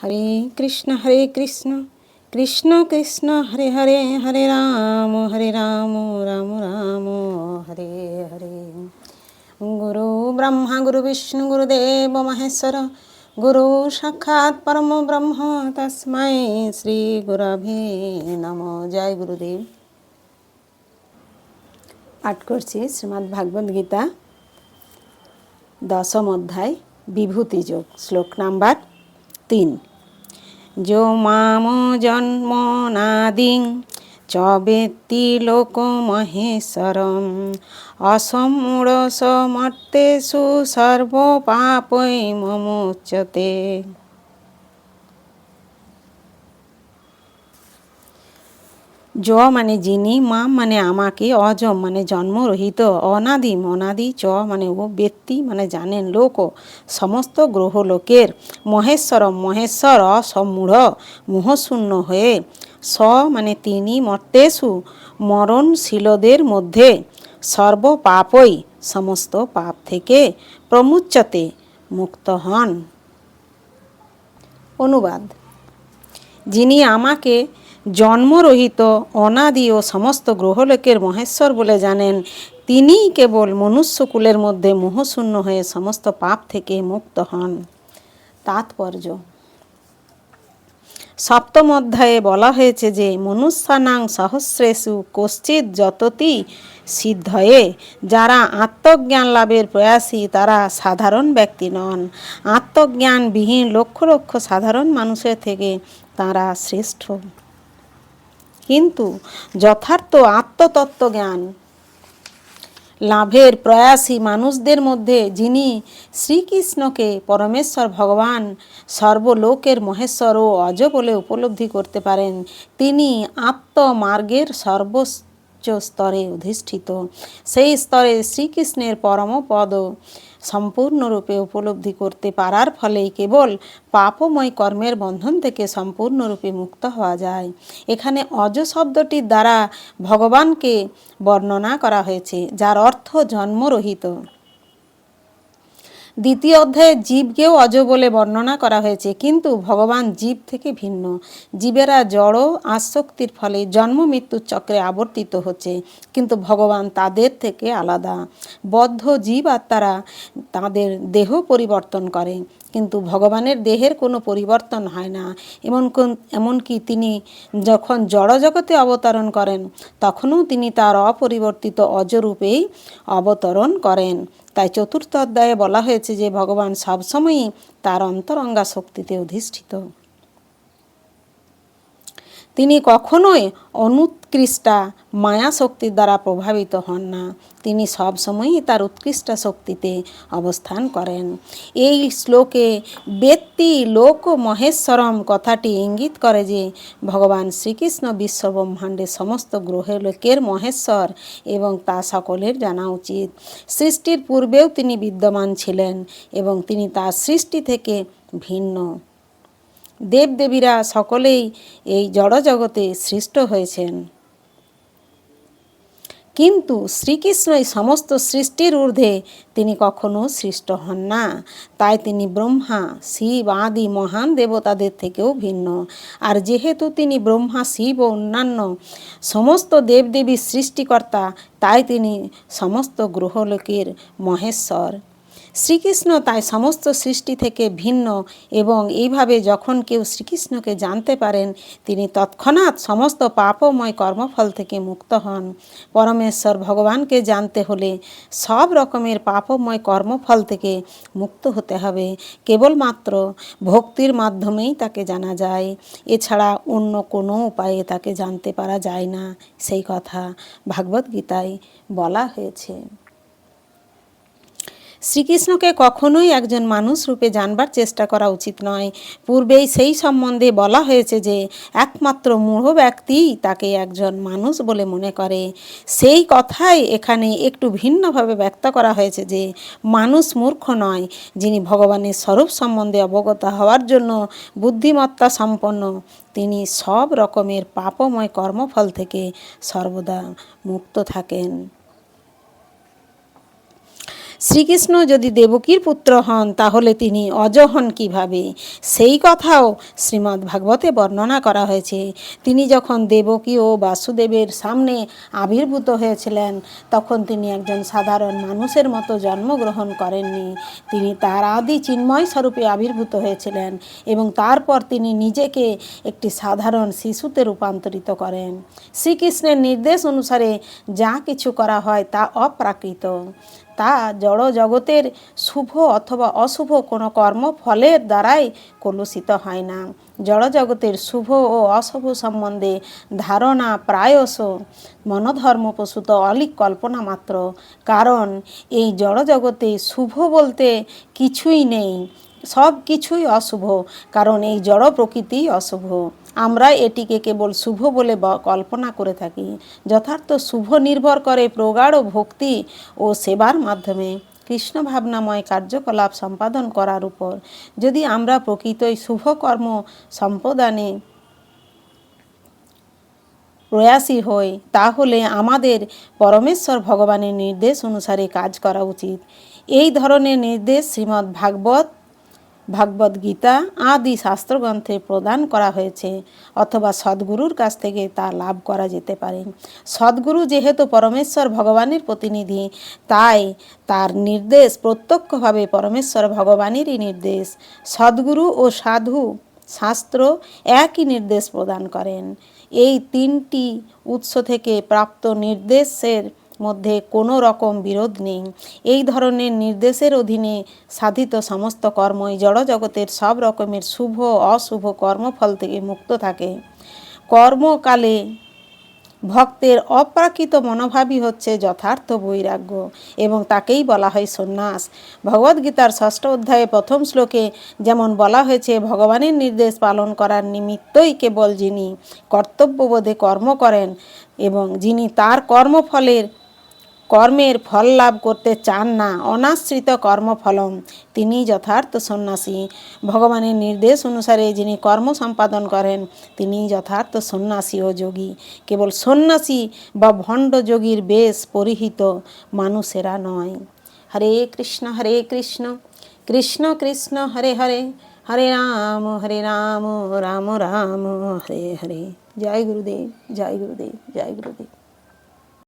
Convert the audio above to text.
হরে কৃষ্ণ হরে কৃষ্ণ কৃষ্ণ কৃষ্ণ, হরে হরে হরে রাম হরে রাম রাম রাম, হরে হরে। গুরু ব্রহ্মা, গুরু বিষ্ণু গুরুদেব মহেশ্বর, গুরু সাক্ষাৎ পরম ব্রহ্ম তস্মাই শ্রী গুরভে নম। জয় গুরুদেব। পাঠ করছি শ্রীমদ্ ভাগবত গীতা, দশম অধ্যায়, বিভূতি যোগ, শ্লোক নাম্বার তিন। যো মাম জন্ম নাদিং চ বেত্তি লোক মহেশ্বরম অসমূঢ়সমর্তেষু সর্বপাপৈ মমোচ্যতে য মানে যিনি, মা মানে আমাকে অজম মানে জন্মরহিত অনাদিম অনাদি চ মানে ও ব্যক্তি মানে জানেন লোক, সমস্ত গ্রহ লোকের, মহেশ্বর মহেশ্বর অসমূঢ় মোহশূন্য হয়ে, স মানে তিনি মর্তেষু, মরণশীলদের মধ্যে, সর্বপাপই সমস্ত পাপ থেকে প্রমুচ্চতে মুক্ত হন। অনুবাদ। যিনি আমাকে জন্মরহিত, অনাদি ও সমস্ত গ্রহলোকের মহেশ্বর বলে জানেন। তিনিই কেবল মনুষ্যকুলের মধ্যে মোহশূন্য হয়ে সমস্ত পাপ থেকে মুক্ত হন। তাৎপর্য। সপ্তম অধ্যায়ে বলা হয়েছে যে, মনুষ্যানাং সহস্রেষু কশ্চিৎ যততি সিদ্ধয়ে, যারা আত্মজ্ঞান লাভের প্রয়াসী, তারা সাধারণ ব্যক্তি নন। আত্মজ্ঞানবিহীন লক্ষ লক্ষ সাধারণ মানুষের থেকে তারা শ্রেষ্ঠ। কিন্তু যথার্থ আত্মতত্ত্ব জ্ঞান। লাভের প্রয়াসী মানুষদের মধ্যে যিনি শ্রীকৃষ্ণকে পরমেশ্বর ভগবান, সর্বলোকের মহেশ্বর ও অজ বলে উপলব্ধি করতে পারেন, তিনি আত্মমার্গের সর্বোচ্চ স্তরে অধিষ্ঠিত। সেই স্তরে শ্রীকৃষ্ণের পরমপদ সম্পূর্ণরূপে উপলব্ধি করতে পারার ফলে কেবল পাপময় কর্মের বন্ধন থেকে সম্পূর্ণরূপে মুক্ত হওয়া যায়। এখানে অজ শব্দটির দ্বারা ভগবানকে বর্ণনা করা হয়েছে, যার অর্থ জন্মরহিত। দ্বিতীয় অধ্যায়ে জীবকেও অজ বলে বর্ণনা করা হয়েছে, কিন্তু ভগবান জীব থেকে ভিন্ন। জীবেরা জড় আসক্তির ফলে জন্ম মৃত্যুর চক্রে আবর্তিত হচ্ছে, কিন্তু ভগবান তাদের থেকে আলাদা। বদ্ধ জীব আত্মারা তাদের দেহ পরিবর্তন করে, কিন্তু ভগবানের দেহের কোনো পরিবর্তন হয় না। এমন এমনকি তিনি যখন জড় জগতে অবতরণ করেন, তখনও তিনি তার অপরিবর্তিত অজরূপেই অবতরণ করেন। তাই চতুর্থ অধ্যায়ে বলা হয়েছে যে ভগবান সবসময়ই তার অন্তরঙ্গা শক্তিতে অধিষ্ঠিত। তিনি কখনোই অনুৎকৃষ্টা মায়া শক্তির দ্বারা প্রভাবিত হন না। তিনি সবসময়ই তার উৎকৃষ্ট শক্তিতে অবস্থান করেন। এই শ্লোকে ব্যক্তি লোক মহেশ্বরম কথাটি ইঙ্গিত করে যে, ভগবান শ্রীকৃষ্ণ বিশ্বব্রহ্মাণ্ডের সমস্ত গ্রহের লোকের মহেশ্বর এবং তা সকলের জানা উচিত। সৃষ্টির পূর্বেও তিনি বিদ্যমান ছিলেন এবং তিনি তার সৃষ্টি থেকে ভিন্ন। দেবদেবীরা সকলেই এই জড়জগতে সৃষ্ট হয়েছেন। কিন্তু শ্রীকৃষ্ণই সমস্ত সৃষ্টির ঊর্ধ্বে তিনি কখনো সৃষ্ট হন না। তাই তিনি ব্রহ্মা, শিব আদি মহান দেবতাদের থেকেও ভিন্ন। আর যেহেতু তিনি ব্রহ্মা, শিব ও অন্যান্য সমস্ত দেবদেবীর সৃষ্টিকর্তা, তাই তিনি সমস্ত গ্রহলোকের মহেশ্বর। শ্রীকৃষ্ণ তাই সমস্ত সৃষ্টি থেকে ভিন্ন এবং এইভাবে যখন কেউ শ্রীকৃষ্ণকে জানতে পারেন, তিনি তৎক্ষণাৎ সমস্ত পাপময় কর্মফল থেকে মুক্ত হন। পরমেশ্বর ভগবানকে জানতে হলে সব রকমের পাপময় কর্মফল থেকে মুক্ত হতে হবে। কেবলমাত্র ভক্তির মাধ্যমেই তাকে জানা যায়। এছাড়া অন্য কোনো উপায়ে তাকে জানতে পারা যায় না। সেই কথা ভাগবত গীতায় বলা হয়েছে। শ্রীকৃষ্ণকে কখনোই একজন মানুষ রূপে জানবার চেষ্টা করা উচিত নয়। পূর্বেই সেই সম্বন্ধে বলা হয়েছে যে, একমাত্র মূঢ় ব্যক্তিই তাকে একজন মানুষ বলে মনে করে। সেই কথাই এখানে একটু ভিন্নভাবে ব্যক্ত করা হয়েছে যে, মানুষ মূর্খ নয়, যিনি ভগবানের স্বরূপ সম্বন্ধে অবগত হওয়ার জন্য বুদ্ধিমত্তা সম্পন্ন। তিনি সব রকমের পাপময় কর্মফল থেকে সর্বদা মুক্ত থাকেন। শ্রীকৃষ্ণ যদি দেবকীর পুত্র হন, তাহলে তিনি অজ হন কীভাবে? সেই কথাও শ্রীমদ্ ভাগবতে বর্ণনা করা হয়েছে। তিনি যখন দেবকী ও বাসুদেবের সামনে আবির্ভূত হয়েছিলেন, তখন তিনি একজন সাধারণ মানুষের মতো জন্মগ্রহণ করেননি। তিনি তার আদি চিন্ময় স্বরূপে আবির্ভূত হয়েছিলেন এবং তারপর তিনি নিজেকে একটি সাধারণ শিশুতে রূপান্তরিত করেন। শ্রীকৃষ্ণের নির্দেশ অনুসারে যা কিছু করা হয় তা অপ্রাকৃত। তা জড় জগতের শুভ অথবা অশুভ কোনো কর্ম ফলের দ্বারাই কলুষিত হয় না। জড় জগতের শুভ ও অশুভ সম্বন্ধে ধারণা প্রায়শ মনোধর্মপ্রসূত অলিক কল্পনা মাত্র। কারণ এই জড় জগতে শুভ বলতে কিছুই নেই সব কিছুই অশুভ, কারণ এই জড় প্রকৃতি অশুভ। আমরা এটিকে কেবল শুভ বলে কল্পনা করে থাকি, যথার্থ শুভ নির্ভর করে প্রগাঢ় ভক্তি ও সেবার মাধ্যমে। কৃষ্ণ ভাবনাময় কার্যকলাপ সম্পাদন করার উপর। যদি আমরা প্রকৃতই শুভ কর্ম সম্পাদনে প্রয়াসী হই, তাহলে আমাদের পরমেশ্বর ভগবানের নির্দেশ অনুসারে কাজ করা উচিত। এই ধরনের নির্দেশ শ্রীমদ্ ভাগবত ভাগবত গীতা আদি শাস্ত্রগ্রন্থে প্রদান করা হয়েছে, অথবা সদ্গুরুর কাছ থেকে তা লাভ করা যেতে পারে। সদ্গুরু যেহেতু পরমেশ্বর ভগবানের প্রতিনিধি, তাই তার নির্দেশ প্রত্যক্ষভাবে পরমেশ্বর ভগবানেরই নির্দেশ। সদ্গুরু ও সাধু শাস্ত্র একই নির্দেশ প্রদান করেন। এই তিনটি উৎস থেকে প্রাপ্ত নির্দেশের মধ্যে কোনো রকম বিরোধ নেই। এই ধরনের নির্দেশের অধীনে সাধিত সমস্ত কর্মই জড়জগতের সব রকমের শুভ অশুভ কর্মফল থেকে মুক্ত থাকে। কর্মকালে ভক্তের অপ্রাকৃত মনোভাবই হচ্ছে যথার্থ বৈরাগ্য এবং তাকেই বলা হয় সন্ন্যাস। ভগবদ্গীতার ষষ্ঠ অধ্যায়ে প্রথম শ্লোকে যেমন বলা হয়েছে, ভগবানের নির্দেশ পালন করার নিমিত্তই কেবল যিনি কর্তব্যবোধে কর্ম করেন এবং যিনি তার কর্মফলের কর্মের ফল লাভ করতে চান না, অনাশ্রিত কর্মফলম। তিনি যথার্থ সন্ন্যাসী। ভগবানের নির্দেশ অনুসারে যিনি কর্ম সম্পাদন করেন, তিনি যথার্থ সন্ন্যাসী ও যোগী। কেবল সন্ন্যাসী বা ভণ্ড যোগীর বেশ পরিহিত মানুষেরা নয়। হরে কৃষ্ণ হরে কৃষ্ণ কৃষ্ণ কৃষ্ণ, হরে হরে হরে রাম হরে রাম রাম রাম, হরে হরে। জয় গুরুদেব জয় গুরুদেব জয় গুরুদেব।